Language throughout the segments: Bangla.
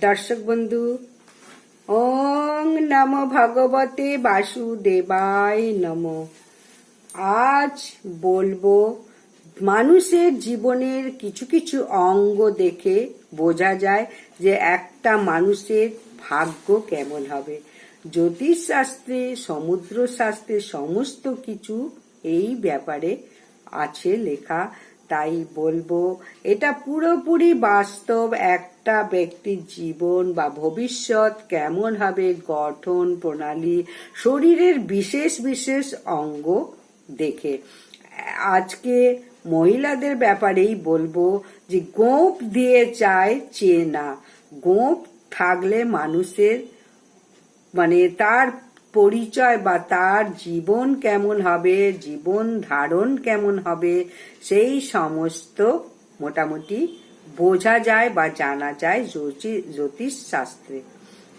দর্শক বন্ধু, ওং নম ভগবতে বাসুদেবায় নম। আজ বলব, মানুষের জীবনের কিছু কিছু অঙ্গ দেখে বোঝা যায় যে একটা মানুষের ভাগ্য কেমন হবে। জ্যোতিষ শাস্ত্রে সমুদ্র শাস্ত্রে সমস্ত কিছু এই ব্যাপারে আছে লেখা। তাই বলব, এটা পুরোপুরি বাস্তব একটা ব্যক্তির জীবন বা ভবিষ্যৎ কেমন হবে, গঠন, প্রণালী, শরীরের বিশেষ বিশেষ অঙ্গ দেখে। আজকে মহিলাদের ব্যাপারেই বলব যে গোপ দিয়ে চায় চেনা। গোপ থাকলে মানুষের মানে তার পরিচয় বা তার জীবন কেমন হবে, জীবন ধারণ কেমন হবে, সেই সমস্ত মোটামুটি বোঝা যায় বা জানা যায় জ্যোতি- জ্যোতিষ শাস্ত্রে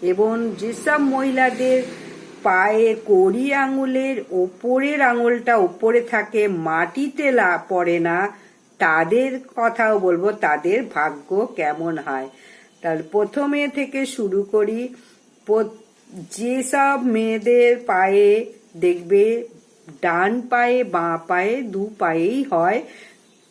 এবং যেসব মহিলাদের পায়ে কড়ি আঙুলের ওপরের আঙুলটা ওপরে থাকে, মাটিতে পড়ে না, তাদের কথাও বলব, তাদের ভাগ্য কেমন হয়। তাহলে প্রথমে থেকে শুরু করি যেসব মেয়েদের পায়ে দেখবে, ডান পায়ে, বাঁ পায়ে, দু পায়েই হয়,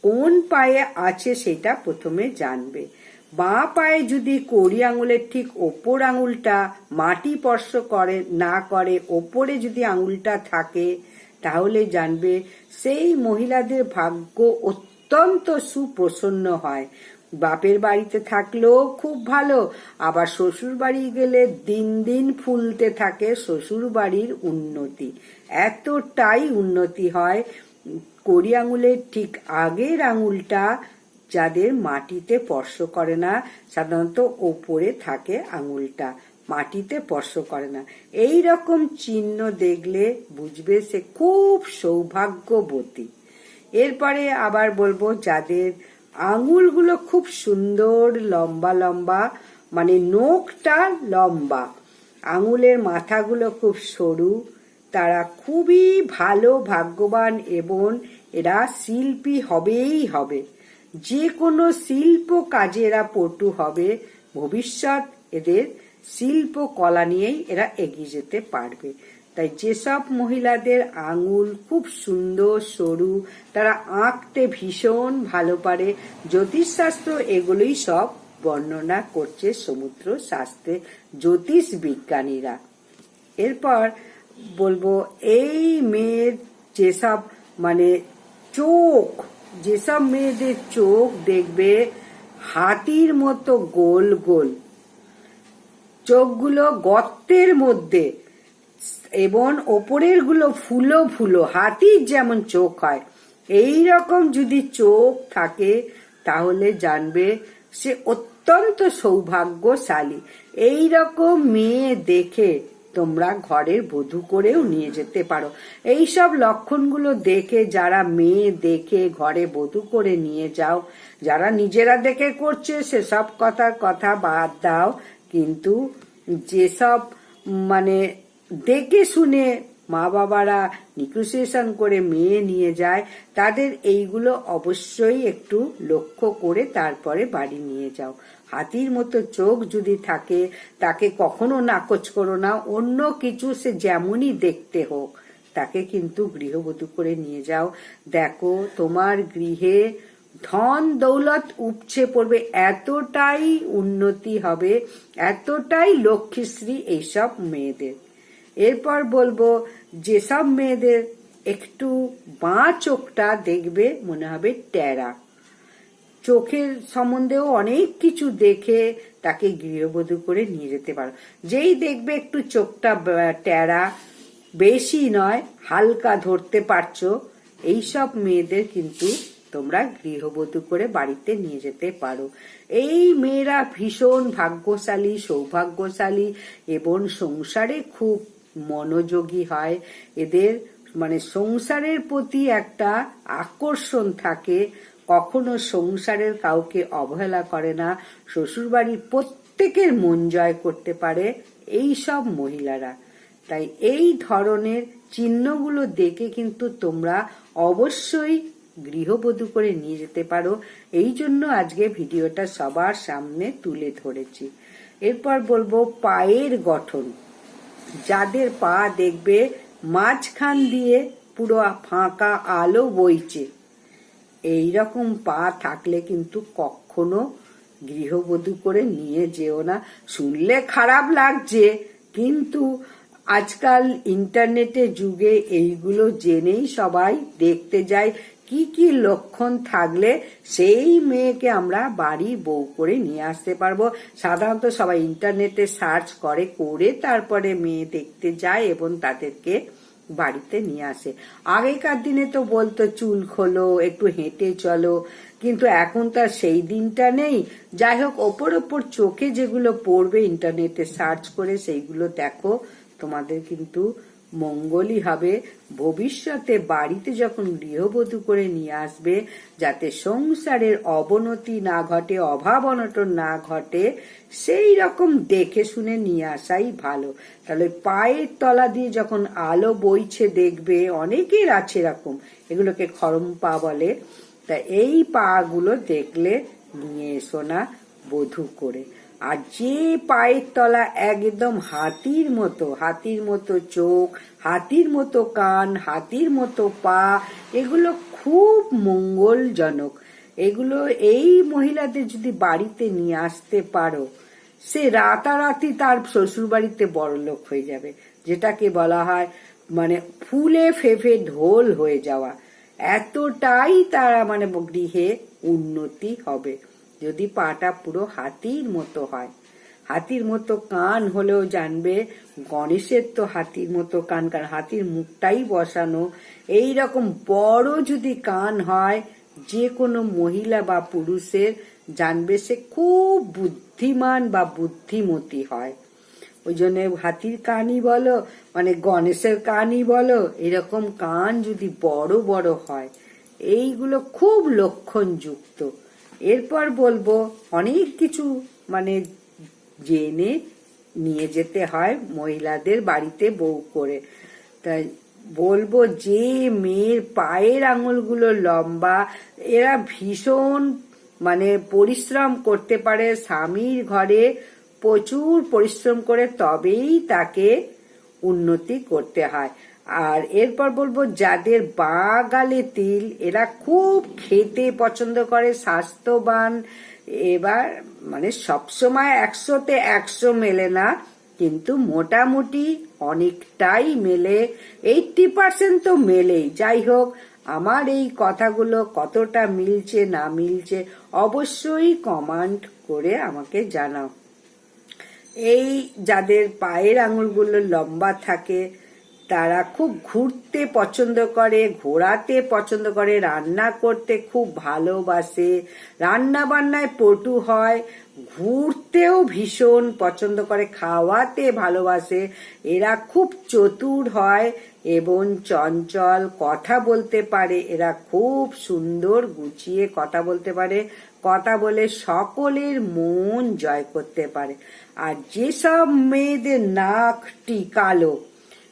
কোন পায়ে আছে সেটা প্রথমে জানবে। বাঁ পায়ে যদি কড়ি আঙুলের ঠিক ওপর আঙুলটা মাটি স্পর্শ করে, না করে, ওপরে যদি আঙুলটা থাকে, তাহলে জানবে সেই মহিলাদের ভাগ্য অত্যন্ত সুপ্রসন্ন হয়। বাপের বাড়িতে থাকলেও খুব ভালো, আবার শ্বশুর বাড়ি গেলে দিন দিন ফুলতে থাকে শ্বশুর বাড়ির উন্নতি। এতটাই উন্নতি হয় কড়ি আঙুলের ঠিক আগের আঙুলটা যাদের মাটিতে স্পর্শ করে না, সাধারণত ওপরে থাকে আঙুলটা, মাটিতে স্পর্শ করে না। এই রকম চিহ্ন দেখলে বুঝবে সে খুব সৌভাগ্যবতী। এরপরে আবার বলব, যাদের আঙুলগুলো খুব সুন্দর, লম্বা লম্বা মানে নোখটা লম্বা। আঙুলের মাথাগুলো খুব সরু। তারা খুবই ভালো, ভাগ্যবান এবং এরা শিল্পী হবেই হবে। যে কোনো শিল্প কাজে এরা পটু হবে। ভবিষ্যৎ এদের শিল্প কলা নিয়েই এরা এগিয়ে যেতে পারবে। তাই যেসব মহিলাদের আঙুল খুব সুন্দর, সরু, তারা আঁকতে ভীষণ ভালো পারে। জ্যোতিষশাস্ত্র এগুলোই সব বর্ণনা করছে সমুদ্র শাস্ত্রে জ্যোতিষ বিজ্ঞানীরা। এরপর বলব, এই মেয়ের যেসব মানে চোখ, যেসব মেয়েদের চোখ দেখবে হাতির মতো গোল গোল, চোখগুলো গর্তের মধ্যে এবং ওপরেরগুলো ফুলো ফুলো, হাতির যেমন চোখ হয় এই রকম যদি চোখ থাকে, তাহলে জানবে সে অত্যন্ত সৌভাগ্যশালী। এই রকম মেয়ে দেখে তোমরা ঘরের বধূ করেও নিয়ে যেতে পারো। এই সব লক্ষণগুলো দেখে যারা মেয়ে দেখে ঘরে বধূ করে নিয়ে যাও, যারা নিজেরা দেখে করছে সেসব কথার কথা বাদ দাও, কিন্তু যেসব মানে দেখে শুনে মা বাবারা নিকুসিয়েশন করে মেয়ে নিয়ে যায়, তাদের এইগুলো অবশ্যই একটু লক্ষ্য করে তারপরে বাড়ি নিয়ে যাও। হাতির মতো চোখ যদি থাকে, তাকে কখনো নাকচ করো না, অন্য কিছু সে যেমনই দেখতে হোক, তাকে কিন্তু গৃহবধূ করে নিয়ে যাও। দেখো, তোমার গৃহে ধন দৌলত উপচে পড়বে, এতটাই উন্নতি হবে, এতটাই লক্ষ্মীশ্রী এইসব মেয়েদের। এরপর বলব, যেসব মেয়েদের একটু বাঁ চোখটা দেখবে মনে হবে ট্যারা। চোখের সম্বন্ধেও অনেক কিছু দেখে তাকে গৃহবধূ করে নিয়ে যেতে পারো। যেই দেখবে একটু চোখটা ট্যারা, বেশি নয়, হালকা ধরতে পারছ, এইসব মেয়েদের কিন্তু তোমরা গৃহবধূ করে বাড়িতে নিয়ে যেতে পারো। এই মেয়েরা ভীষণ ভাগ্যশালী, সৌভাগ্যশালী, এবং সংসারে খুব মনোযোগী হয়। এদের মানে সংসারের প্রতি একটা আকর্ষণ থাকে। কখনো সংসারের কাউকে অবহেলা করে না। শ্বশুরবাড়ির প্রত্যেকের মন জয় করতে পারে এই সব মহিলারা। তাই এই ধরনের চিহ্নগুলো দেখে কিন্তু তোমরা অবশ্যই গৃহবধূ করে নিয়ে যেতে পারো। এই জন্য আজকে ভিডিওটা সবার সামনে তুলে ধরেছি। এরপর বলব পায়ের গঠন। যাদের পা দেখবে, মাঝখান দিয়ে পুরো ফাঁকা আলো বইছে। এই রকম পা থাকলে কিন্তু কখনো গৃহবধূ করে নিয়ে যেও না। শুনলে খারাপ লাগছে, কিন্তু আজকাল ইন্টারনেটের যুগে এইগুলো জেনেই সবাই দেখতে যায় কি কি লক্ষণ থাকলে সেই মেয়েকে আমরা বাড়ি বউ করে নিয়ে আসতে পারব? সাধারণত সবাই ইন্টারনেটে সার্চ করে করে তারপরে মেয়ে দেখতে যায় এবং তাদেরকে বাড়িতে নিয়ে আসে। আগেকার দিনে তো বলতো, চুল খোলো, একটু হেঁটে চলো। কিন্তু এখন তো আর সেই দিনটা নেই। যাই হোক, ওপর ওপর চোখে যেগুলো পড়বে, ইন্টারনেটে সার্চ করে সেইগুলো দেখো। তোমাদের কিন্তু মঙ্গলই হবে। ভবিষ্যতে বাড়িতে যখন গৃহবধূ করে নিয়ে আসবে, যাতে সংসারের অবনতি না ঘটে, অভাব অনটন না ঘটে, সেই রকম দেখে শুনে নিয়ে আসাই ভালো। তাহলে পায়ের তলা দিয়ে যখন আলো বইছে দেখবে, অনেকের আছে এরকম, এগুলোকে খরম পা বলে। তা এই পা গুলো দেখলে নিয়ে এসো না বধূ করে। আর যে পায়ের তলা একদম হাতির মতো হাতির মতো চোখ, হাতির মতো কান, হাতির মতো পা, এগুলো খুব মঙ্গলজনক। এগুলো এই মহিলাদের যদি বাড়িতে নিয়ে আসতে পারো, সে রাতারাতি তার শ্বশুর বাড়িতে বড়লোক হয়ে যাবে, যেটাকে বলা হয় মানে ফুলে ফেফে ঢোল হয়ে যাওয়া। এতটাই তারা মানে গৃহে উন্নতি হবে। যদি পাটা পুরো হাতির মতো হয়। হাতির মতো কান হলেও জানবে গণেশের তো হাতির মতো কান, কারণ হাতির মুখটাই বসানো। এই রকম বড় যদি কান হয়, যে কোনো মহিলা বা পুরুষের জানবে সে খুব বুদ্ধিমান বা বুদ্ধিমতী হয়। ওই জন্য হাতির কানই বলো মানে গণেশের কানই বলো, এরকম কান যদি বড় বড় হয়, এইগুলো খুব লক্ষণযুক্ত। এরপর বলব, অনেক কিছু মানে জেনে নিয়ে যেতে হয় মহিলাদের বাড়িতে বউ করে। তাই বলব, যে মেয়ের পায়ের আঙুলগুলো লম্বা, এরা ভীষণ মানে পরিশ্রম করতে পারে। স্বামীর ঘরে প্রচুর পরিশ্রম করে তবেই তাকে উন্নতি করতে হয়। আর এরপর বলব, যাদের বা গালে তিল, এরা খুব খেতে পছন্দ করে, স্বাস্থ্যবান। এবার মানে সবসময় একশোতে একশো মেলে না, কিন্তু মোটামুটি অনেকটাই মেলে। এইটটি পার্সেন্ট তো মেলেই। যাই হোক, আমার এই কথাগুলো কতটা মিলছে, না মিলছে, অবশ্যই কমান্ড করে আমাকে জানাও। এই যাদের পায়ের আঙুলগুলো লম্বা থাকে তারা খুব ঘুরতে পছন্দ করে, ঘোরাতে পছন্দ করে, রান্না করতে খুব ভালোবাসে। রান্না বান্নায় পটু হয়, ঘুরতেও ভীষণ পছন্দ করে, খাওয়াতে ভালোবাসে। এরা খুব চতুর হয় এবং চঞ্চল কথা বলতে পারে। এরা খুব সুন্দর গুছিয়ে কথা বলতে পারে, কথা বলে সকলের মন জয় করতে পারে। আর যেসব মেয়েদের নাকটি কালো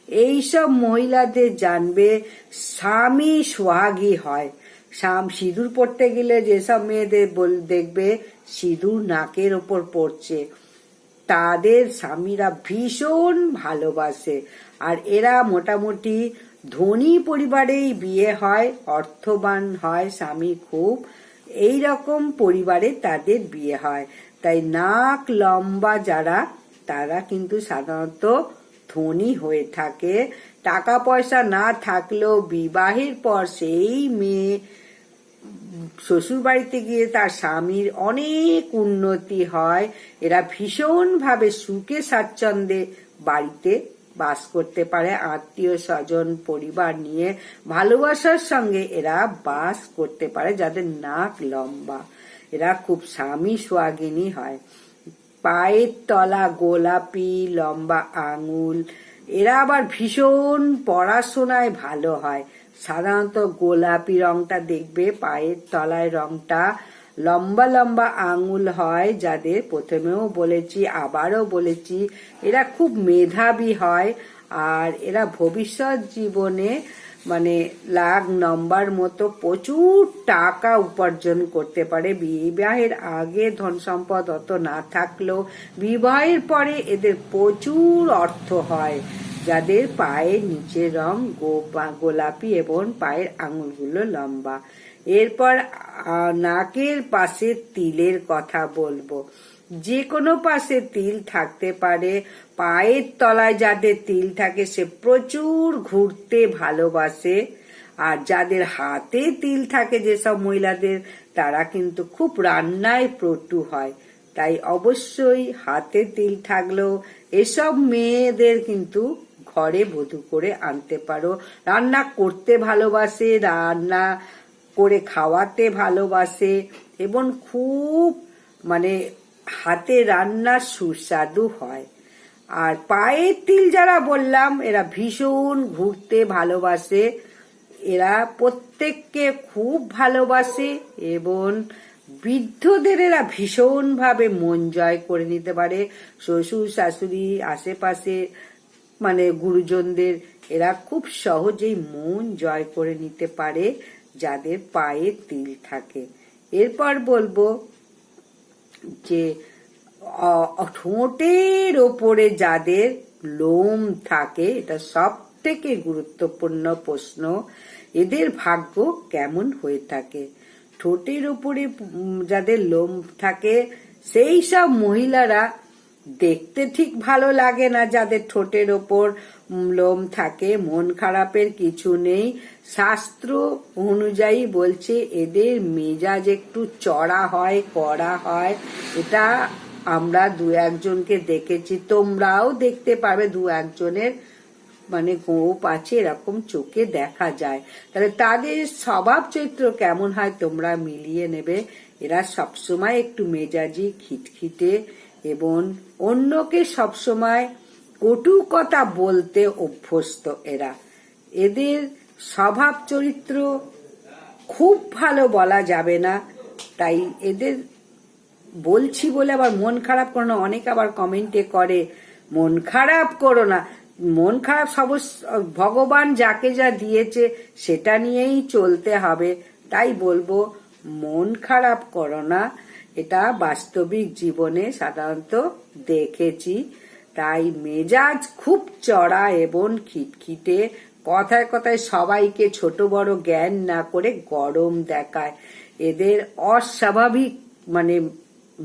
এইসব মহিলাদের জানবে স্বামী সোহাগী হয়। সাম সিঁদুর পড়তে গেলে যেসব মেয়েদের দেখবে সিঁদুর নাকের ওপর পড়ছে। তাদের স্বামীরা ভীষণ ভালোবাসে। আর এরা মোটামুটি ধনী পরিবারেই বিয়ে হয়, অর্থবান হয় স্বামী খুব। এই রকম পরিবারে তাদের বিয়ে হয়। তাই নাক লম্বা যারা, তারা কিন্তু সাধারণত ধনী হয়ে থাকে টাকা পয়সা না থাকলেও বিবাহের পর সেই মেয়ে শ্বশুর বাড়িতে গিয়ে তার স্বামীর অনেক উন্নতি হয়। এরা ভীষণভাবে সুখে স্বাচ্ছন্দ্যে বাড়িতে বাস করতে পারে। আত্মীয় স্বজন, পরিবার নিয়ে ভালোবাসার সঙ্গে এরা বাস করতে পারে, যাদের নাক লম্বা। এরা খুব স্বামী সোয়াগিনী হয়। পায়ের তলা গোলাপি, লম্বা আঙুল। এরা আবার ভীষণ পড়াশোনায় ভালো হয়। সাধারণত গোলাপি রংটা দেখবে, পায়ের তলায় রংটা লম্বা লম্বা আঙুল হয় যাদের প্রথমেও বলেছি, আবারও বলেছি, এরা খুব মেধাবী হয় আর এরা ভবিষ্যৎ জীবনে মানে লাখ নম্বর মতো প্রচুর টাকা উপার্জন করতে পারে। বিবাহের আগে ধন সম্পদ অত না থাকলেও বিবাহের পরে এদের প্রচুর অর্থ হয়। যাদের পায়ের নিচের রং গোলাপি এবং পায়ের আঙুলগুলো লম্বা। এরপর নাকের পাশে তিলের কথা বলব। যে কোনো পাশে তিল থাকতে পারে, পায়ের তলায় যাদের তিল থাকে সে প্রচুর ঘুরতে ভালোবাসে। আর যাদের হাতে তিল থাকে যেসব মহিলাদের, তারা কিন্তু খুব রান্নায় প্রটু হয়। তাই অবশ্যই হাতে তিল থাকলেও এসব মেয়েদের কিন্তু ঘরে বধূ করে আনতে পারো। রান্না করতে ভালোবাসে, রান্না করে খাওয়াতে ভালোবাসে, এবং খুব মানে হাতে রান্না সুস্বাদু হয়। আর পায়ের তিল যারা বললাম, এরা ভীষণ ঘুরতে ভালোবাসে। এরা প্রত্যেককে খুব ভালোবাসে এবং বৃদ্ধদের এরা ভীষণভাবে মন জয় করে নিতে পারে। শ্বশুর, শাশুড়ি, আশেপাশে মানে গুরুজনদের এরা খুব সহজেই মন জয় করে নিতে পারে যাদের পায়ে তিল থাকে। এরপর বলব যে ঠোঁটের ওপরে যাদের লোম থাকে, এটা সব থেকে গুরুত্বপূর্ণ প্রশ্ন, এদের ভাগ্য কেমন হয়ে থাকে? ঠোঁটের ওপরে যাদের লোম থাকে, সেই সব মহিলারা দেখতে ঠিক ভালো লাগে না যাদের ঠোঁটের ওপর। লোম থাকে, মন খারাপের কিছু নেই। শাস্ত্র অনুযায়ী বলছে, এদের মেজাজ একটু চড়া হয় করা হয়। এটা আমরা দু একজনকে দেখেছি, তোমরাও দেখতে পাবে দু একজনের মানে গোপ আছে, এরকম চোখে দেখা যায়। তাহলে তাদের স্বভাব চরিত্র কেমন হয় তোমরা মিলিয়ে নেবে। এরা সবসময় একটু মেজাজি খিটখিটে এবং অন্যকে সবসময় কটু কথা বলতে অভ্যস্ত এরা। এদের স্বভাব চরিত্র খুব ভালো বলা যাবে না, তাই এদের বলছি বলে আবার মন খারাপ করো না। অনেক আবার কমেন্টে করে, মন খারাপ করো না। মন খারাপ সব ভগবান যাকে যা দিয়েছে সেটা নিয়েই চলতে হবে। তাই বলব, মন খারাপ করো না। এটা বাস্তবিক জীবনে সাধারণত দেখেছি। তাই মেজাজ খুব চড়া এবং খিটখিটে। কথায় কথায় সবাইকে ছোট বড় জ্ঞান না করে গরম দেখায়। এদের অস্বাভাবিক মানে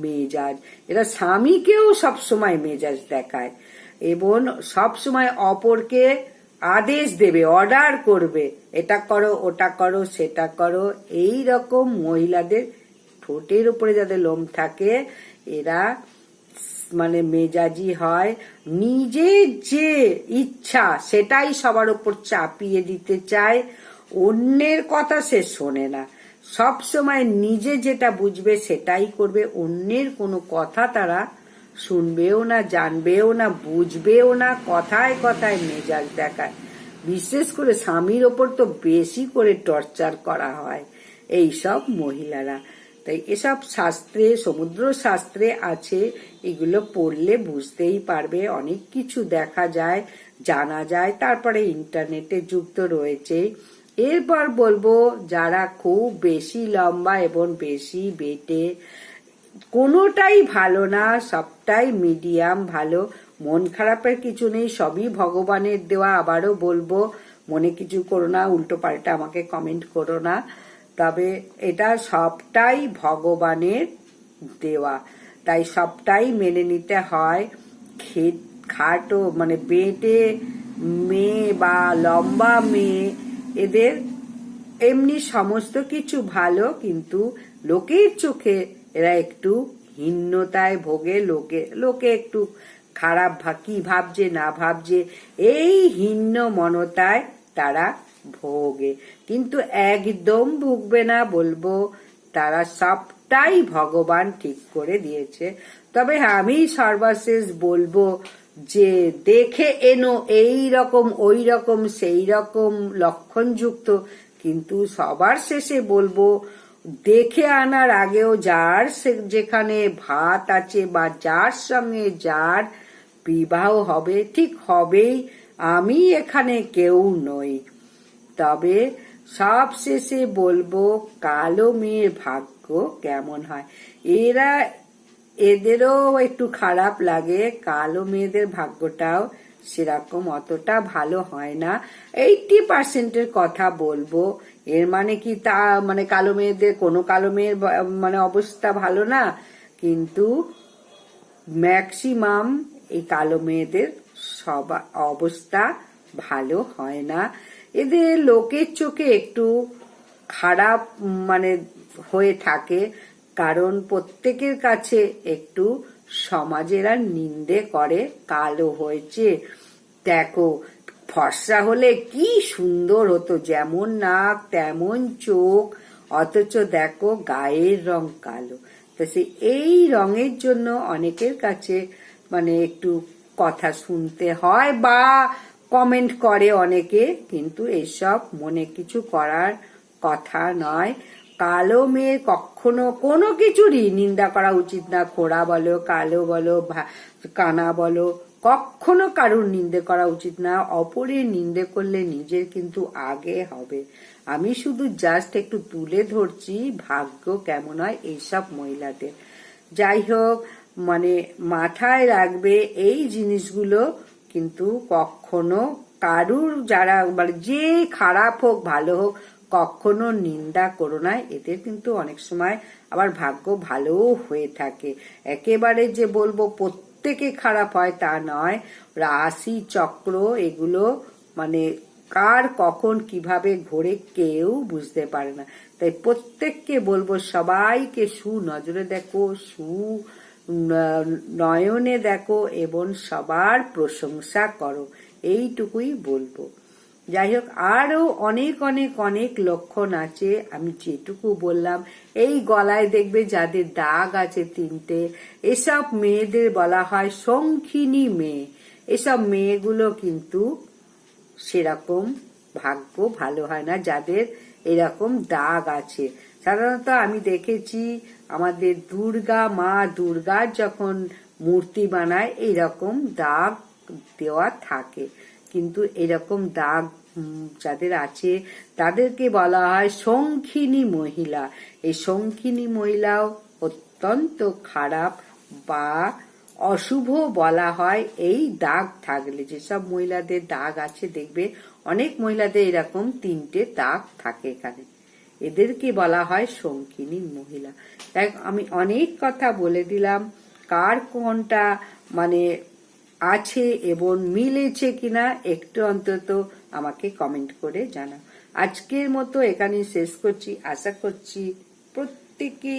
মেজাজ। এরা স্বামীকেও সবসময় মেজাজ দেখায় এবং সবসময় অপরকে আদেশ দেবে অর্ডার করবে, এটা করো, ওটা করো, সেটা করো। এই রকম মহিলাদের ঠোঁটের উপরে যাদের লোম থাকে, এরা মানে মেজাজি হয় নিজের যে ইচ্ছা সেটাই সবার উপর চাপিয়ে দিতে চায়, অন্যের কথা সে শোনে না। সব সময় নিজে যেটা বুঝবে সেটাই করবে, অন্যের কোনো কথা তারা শুনবেও না, জানবেও না, বুঝবেও না, কথায় কথায় মেজাজ দেখায়। বিশেষ করে স্বামীর ওপর তো বেশি করে টর্চার করা হয় এই সব মহিলারা। তাই এসব শাস্ত্রে, সমুদ্র শাস্ত্রে আছে। এগুলো পড়লে বুঝতেই পারবে, অনেক কিছু দেখা যায়, জানা যায়, তারপরে ইন্টারনেটে যুক্ত রয়েছে। এরপর বলব, যারা খুব বেশি লম্বা এবং বেশি বেটে, কোনোটাই ভালো না, সবটাই মিডিয়াম ভালো। মন খারাপের কিছু নেই, সবই ভগবানের দেওয়া। আবারও বলব, মনে কিছু করো না, উল্টো পাল্টা আমাকে কমেন্ট করো না। তবে এটা সবটাই ভগবানের দেওয়া। তাই সবটাই মেনে নিতে হয় খে- খাটো মানে বেটে, মেয়ে বা লম্বা মেয়ে, এদের এমনি সমস্ত কিছু ভালো, কিন্তু লোকের চোখে এরা একটু হীনতায় ভোগে, লোকে লোকে একটু খারাপ কি ভাবছে না ভাবছে, এই হীন মনতায় তারা ভোগে। কিন্তু একদম ভুগবে না বলব, তারা সবটাই ভগবান ঠিক করে দিয়েছে। তবে আমি সর্বশেষ বলব যে দেখে এনো এই রকম, ওই রকম, সেই রকম লক্ষণযুক্ত। কিন্তু সবার শেষে বলব, দেখে আনার আগেও যার যেখানে ভাত আছে বা যার সঙ্গে যার বিবাহ হবে, ঠিক হবেই। আমি এখানে কেউ নই। তবে সব শেষে বলব, কালো মেয়ের ভাগ্য কেমন হয়? এরা এদেরও একটু খারাপ লাগে, কালো মেয়েদের ভাগ্যটাও সেরকম অতটা ভালো হয় না। এইটি পার্সেন্টের কথা বলব, এর মানে কি তা মানে কালো মেয়েদের, কোনো কালো মেয়ের মানে অবস্থা ভালো না। কিন্তু ম্যাক্সিমাম এই কালো মেয়েদের সবা, অবস্থা ভালো হয় না। এদের লোকের চোখে একটু খারাপ মানে হয়ে থাকে। কারণ প্রত্যেকের কাছে একটু সমাজেরা নিন্দে করে কালো হয়েছে। দেখো, ফর্সা হলে কি সুন্দর হতো, যেমন নাক, তেমন চোখ। অথচ দেখো, গায়ের রং কালো। তো সে এই রঙের জন্য অনেকের কাছে মানে একটু কথা শুনতে হয় বা কমেন্ট করে অনেকে, কিন্তু এসব মনে কিছু করার কথা নয়। কালো মেয়ে কখনো কোনো কিছুরই নিন্দা করা উচিত না। খোড়া বলো, কালো বলো কানা বলো, কখনো কারুর নিন্দে করা উচিত না। অপরের নিন্দে করলে নিজের কিন্তু আগে হবে। আমি শুধু জাস্ট একটু তুলে ধরছি, ভাগ্য কেমন হয় এইসব মহিলাদের। যাই হোক মানে মাথায় রাখবে, এই জিনিসগুলো কিন্তু কখনো কারুর যারা মানে যে খারাপ হোক, ভালো হোক, কখনো নিন্দা করো না। এদের কিন্তু অনেক সময় আবার ভাগ্য ভালোও হয়ে থাকে। একেবারে যে বলব প্রত্যেকে খারাপ হয় তা নয়। রাশি চক্র এগুলো মানে কার কখন কীভাবে ঘোরে কেউ বুঝতে পারে না। তাই প্রত্যেককে বলব সবাইকে সুনজরে দেখো, সু নয়নে দেখো এবং সবার প্রশংসা করো। এইটুকুই বলব। যাই হোক আরও অনেক অনেক অনেক লক্ষণ আছে। আমি যেটুকু বললাম, এই গলায় দেখবে যাদের দাগ আছে তিনটে, এসব মেয়েদের বলা হয় শঙ্খিনী মেয়ে। এসব মেয়েগুলো কিন্তু সেরকম ভাগ্য ভালো হয় না, যাদের এরকম দাগ আছে। সাধারণত আমি দেখেছি আমাদের দুর্গা, মা দুর্গার যখন মূর্তি বানায় এইরকম দাগ দেওয়া থাকে। কিন্তু এরকম দাগ যাদের আছে, তাদেরকে বলা হয় শঙ্খিনী মহিলা। এই শঙ্খিনী মহিলাও অত্যন্ত খারাপ বা অশুভ বলা হয় এই দাগ থাকলে। যেসব মহিলাদের দাগ আছে, দেখবে অনেক মহিলাদের এরকম তিনটে দাগ থাকে এখানে। এদেরকে বলা হয় শঙ্কিনী মহিলা। তাই আমি অনেক কথা বলে দিলাম, কার কোনটা মানে আছে এবং মিলেছে কিনা একটু অন্তত আমাকে কমেন্ট করে জানাও। আজকের মতো এখানে শেষ করছি। আশা করছি প্রত্যেকে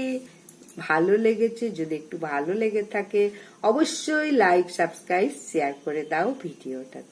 ভালো লেগেছে। যদি একটু ভালো লেগে থাকে, অবশ্যই লাইক সাবস্ক্রাইব শেয়ার করে দাও ভিডিওটাতে।